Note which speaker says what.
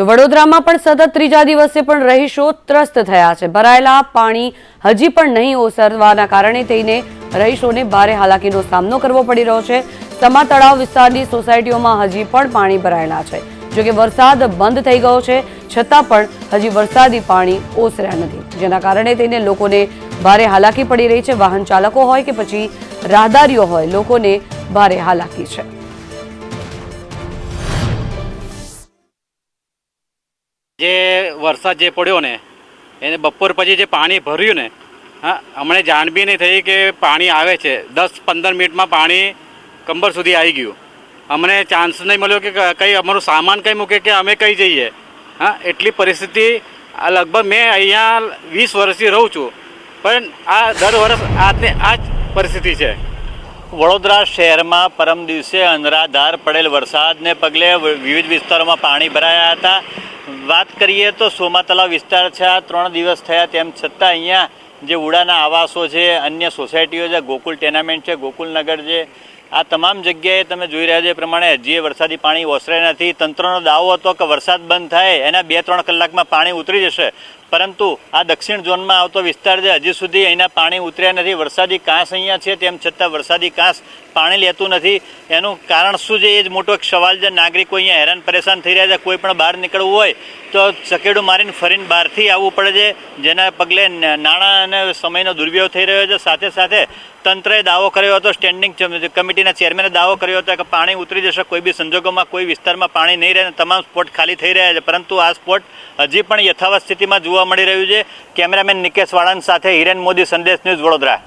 Speaker 1: તો વડોદરામાં પણ સતત ત્રીજા દિવસે પણ રહીશો ત્રસ્ત થયા છે. ભરાયેલા પાણી હજી પણ નહીં ઓસરવાના કારણે થઈને રહીશોને ભારે હાલાકીનો સામનો કરવો પડી રહ્યો છે. સમા તળાવ વિસ્તારની સોસાયટીઓમાં હજી પણ પાણી ભરાયેલા છે. જોકે વરસાદ બંધ થઈ ગયો છે, છતાં પણ હજી વરસાદી પાણી ઓસર્યા નથી. જેના કારણે થઈને લોકોને ભારે હાલાકી પડી રહી છે. વાહન ચાલકો હોય કે પછી રાહદારીઓ હોય, લોકોને ભારે હાલાકી છે.
Speaker 2: જે વરસાદ જે પડ્યો ને, એને બપોર પછી જે પાણી ભર્યું ને, હા, હમણાં જાણ બી નહીં થઈ કે પાણી આવે છે, દસ પંદર મિનિટમાં પાણી કંબર સુધી આવી ગયું. અમને ચાન્સ નહીં મળ્યો કે કંઈ અમારું સામાન કંઈ મૂકે કે અમે કઈ જઈએ. હા, એટલી પરિસ્થિતિ આ લગભગ મેં અહીંયા વીસ વર્ષથી રહું છું, પણ આ દર વર્ષ આજની આ જ પરિસ્થિતિ છે.
Speaker 3: વડોદરા શહેરમાં પરમ દિવસે અંધરાધાર પડેલ વરસાદને પગલે વિવિધ વિસ્તારોમાં પાણી ભરાયા હતા. વાત કરીએ તો સોમા તલાવ વિસ્તાર છે. આ ત્રણ દિવસ થયા તેમ છતાં અહીંયા જે ઉડાના આવાસો છે, અન્ય સોસાયટીઓ છે, ગોકુલ ટેનામેન્ટ છે ગોકુલનગર છે આ તમામ જગ્યાએ તમે જોઈ રહ્યા છો એ પ્રમાણે હજી વરસાદી પાણી ઓસરાય નથી. તંત્રનો દાવો હતો કે વરસાદ બંધ થાય, એના બે ત્રણ કલાકમાં પાણી ઉતરી જશે. પરંતુ આ દક્ષિણ ઝોનમાં આવતો વિસ્તાર છે, હજી સુધી અહીંના પાણી ઉતર્યા નથી. વરસાદી કાંસ અહીંયા છે, તેમ છતાં વરસાદી કાંસ પાણી લેતું નથી. એનું કારણ શું છે, એ જ મોટો એક સવાલ છે. નાગરિકો અહીંયા હેરાન પરેશાન થઈ રહ્યા છે. કોઈ પણ બહાર નીકળવું હોય તો ચકેડું મારીને ફરીને બહારથી આવવું પડે છે, જેના પગલે નાણાં અને સમયનો દુર્વ્યવહાર થઈ રહ્યો છે. સાથે સાથે તંત્રએ દાવો કર્યો હતો, સ્ટેન્ડિંગ કમિટીના ચેરમેને દાવો કર્યો હતો કે પાણી ઉતરી જશે, કોઈ બી સંજોગોમાં, કોઈ વિસ્તારમાં પાણી નહીં રહે તમામ સ્પોટ ખાલી થઈ રહ્યા છે. પરંતુ આ સ્પોટ હજી પણ યથાવત સ્થિતિમાં જોવા મળી રહ્યું છે. કેમેરામેન નિકેશ વાળાન સાથે હિરેન મોદી, સંદેશ ન્યૂઝ વડોદરા.